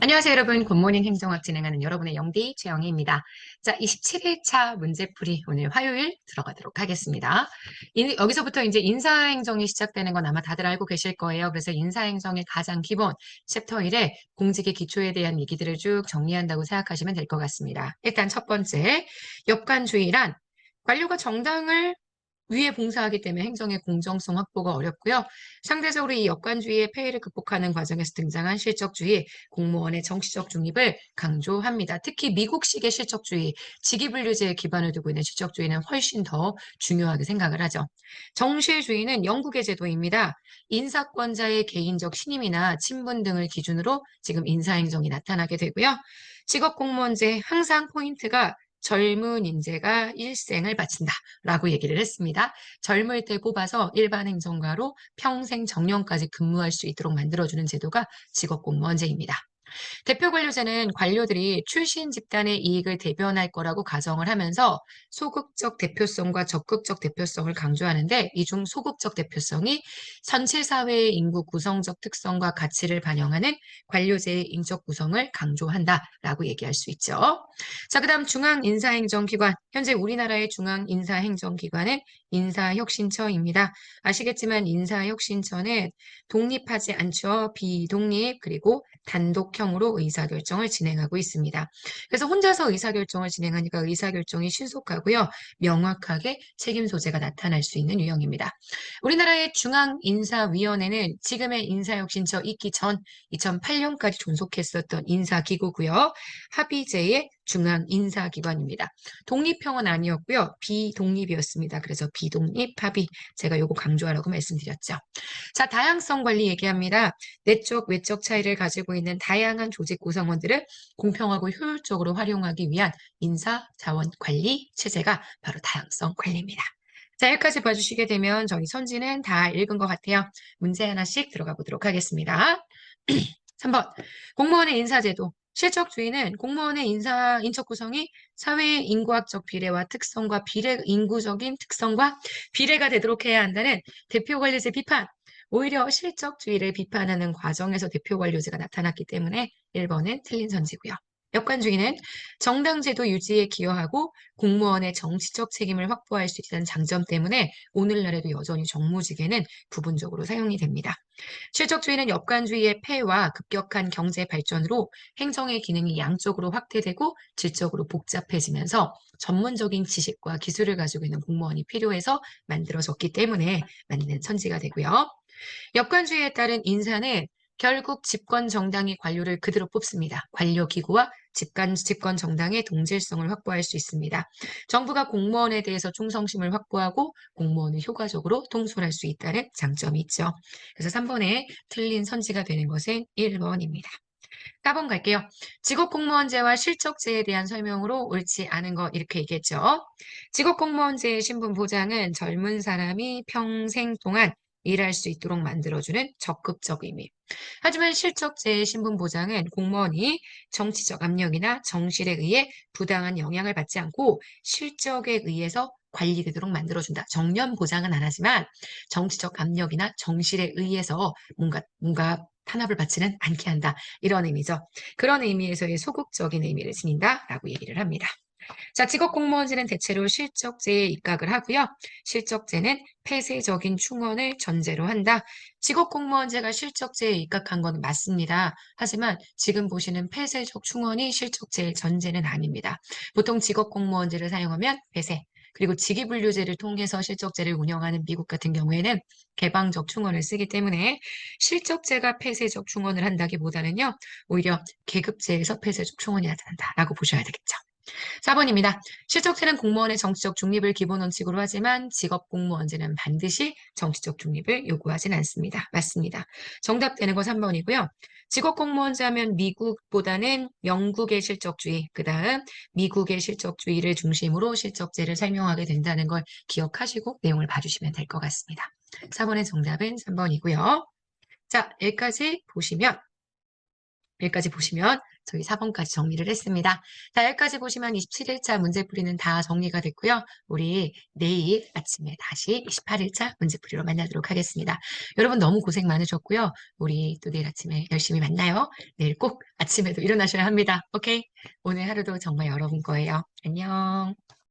안녕하세요, 여러분. 굿모닝 행정학 진행하는 여러분의 영디 최영희입니다. 자, 27일차 문제풀이 오늘 화요일 들어가도록 하겠습니다. 이- 여기서부터 이제 인사행정이 시작되는 건 아마 다들 알고 계실 거예요. 그래서 인사행정의 가장 기본 챕터 1에 공직의 기초에 대한 얘기들을 쭉 정리한다고 생각하시면 될 것 같습니다. 일단 첫 번째, 역관주의란 관료가 정당을 위에 봉사하기 때문에 행정의 공정성 확보가 어렵고요. 상대적으로 이 역관주의의 폐해를 극복하는 과정에서 등장한 실적주의, 공무원의 정치적 중립을 강조합니다. 특히 미국식의 실적주의, 직위분류제에 기반을 두고 있는 실적주의는 훨씬 더 중요하게 생각을 하죠. 정실주의는 영국의 제도입니다. 인사권자의 개인적 신임이나 친분 등을 기준으로 지금 인사행정이 나타나게 되고요. 직업공무원제 항상 포인트가 젊은 인재가 일생을 바친다라고 얘기를 했습니다. 젊을 때 뽑아서 일반 행정가로 평생 정년까지 근무할 수 있도록 만들어주는 제도가 직업공무원제입니다. 대표 관료제는 관료들이 출신 집단의 이익을 대변할 거라고 가정을 하면서 소극적 대표성과 적극적 대표성을 강조하는데 이 중 소극적 대표성이 전체 사회의 인구 구성적 특성과 가치를 반영하는 관료제의 인적 구성을 강조한다라고 얘기할 수 있죠. 자, 그다음 중앙 인사행정기관. 현재 우리나라의 중앙 인사행정기관은 인사혁신처입니다. 아시겠지만 인사혁신처는 독립하지 않죠. 비독립 그리고 단독 형으로 의사결정을 진행하고 있습니다. 그래서 혼자서 의사결정을 진행하니까 의사결정이 신속하고요. 명확하게 책임 소재가 나타날 수 있는 유형입니다. 우리나라의 중앙인사위원회는 지금의 인사혁신처 있기 전 2008년까지 존속했었던 인사기구고요. 합의제의 중앙 인사 기관입니다. 독립형은 아니었고요. 비독립이었습니다. 그래서 비독립 합의 제가 요거 강조하라고 말씀드렸죠. 자, 다양성 관리 얘기합니다. 내적, 외적 차이를 가지고 있는 다양한 조직 구성원들을 공평하고 효율적으로 활용하기 위한 인사 자원 관리 체제가 바로 다양성 관리입니다. 자, 여기까지 봐주시게 되면 저희 선지는 다 읽은 것 같아요. 문제 하나씩 들어가 보도록 하겠습니다. 3번. 공무원의 인사제도. 실적주의는 공무원의 인사, 인적 구성이 사회의 인구학적 비례와 특성과 비례, 인구적인 특성과 비례가 되도록 해야 한다는 대표 관리제 비판. 오히려 실적주의를 비판하는 과정에서 대표 관료제가 나타났기 때문에 1번은 틀린 선지고요. 역관주의는 정당제도 유지에 기여하고 공무원의 정치적 책임을 확보할 수 있다는 장점 때문에 오늘날에도 여전히 정무직에는 부분적으로 사용이 됩니다. 실적주의는 역관주의의 폐해와 급격한 경제 발전으로 행정의 기능이 양쪽으로 확대되고 질적으로 복잡해지면서 전문적인 지식과 기술을 가지고 있는 공무원이 필요해서 만들어졌기 때문에 맞는 선지가 되고요. 역관주의에 따른 인사는 결국 집권 정당이 관료를 그대로 뽑습니다. 관료 기구와 집권, 집권 정당의 동질성을 확보할 수 있습니다. 정부가 공무원에 대해서 충성심을 확보하고 공무원을 효과적으로 통솔할 수 있다는 장점이 있죠. 그래서 3번에 틀린 선지가 되는 것은 1번입니다. 4번 갈게요. 직업공무원제와 실적제에 대한 설명으로 옳지 않은 것 이렇게 얘기했죠. 직업공무원제의 신분 보장은 젊은 사람이 평생 동안 일할 수 있도록 만들어주는 적극적 의미. 하지만 실적제의 신분 보장은 공무원이 정치적 압력이나 정실에 의해 부당한 영향을 받지 않고 실적에 의해서 관리되도록 만들어준다. 정년 보장은 안 하지만 정치적 압력이나 정실에 의해서 뭔가 뭔가 탄압을 받지는 않게 한다. 이런 의미죠. 그런 의미에서의 소극적인 의미를 지닌다라고 얘기를 합니다. 자, 직업 공무원제는 대체로 실적제에 입각을 하고요. 실적제는 폐쇄적인 충원을 전제로 한다. 직업 공무원제가 실적제에 입각한 건 맞습니다. 하지만 지금 보시는 폐쇄적 충원이 실적제의 전제는 아닙니다. 보통 직업 공무원제를 사용하면 폐쇄, 그리고 직위분류제를 통해서 실적제를 운영하는 미국 같은 경우에는 개방적 충원을 쓰기 때문에 실적제가 폐쇄적 충원을 한다기보다는요, 오히려 계급제에서 폐쇄적 충원이 나타난다라고 보셔야 되겠죠. 4번입니다. 실적제는 공무원의 정치적 중립을 기본 원칙으로 하지만 직업 공무원제는 반드시 정치적 중립을 요구하진 않습니다. 맞습니다. 정답 되는 거 3번이고요. 직업 공무원제 하면 미국보다는 영국의 실적주의, 그 다음 미국의 실적주의를 중심으로 실적제를 설명하게 된다는 걸 기억하시고 내용을 봐주시면 될 것 같습니다. 4번의 정답은 3번이고요. 자, 여기까지 보시면 여기까지 보시면 저희 4번까지 정리를 했습니다. 자, 여기까지 보시면 27일차 문제풀이는 다 정리가 됐고요. 우리 내일 아침에 다시 28일차 문제풀이로 만나도록 하겠습니다. 여러분 너무 고생 많으셨고요. 우리 또 내일 아침에 열심히 만나요. 내일 꼭 아침에도 일어나셔야 합니다. 오케이? 오늘 하루도 정말 여러분 거예요. 안녕.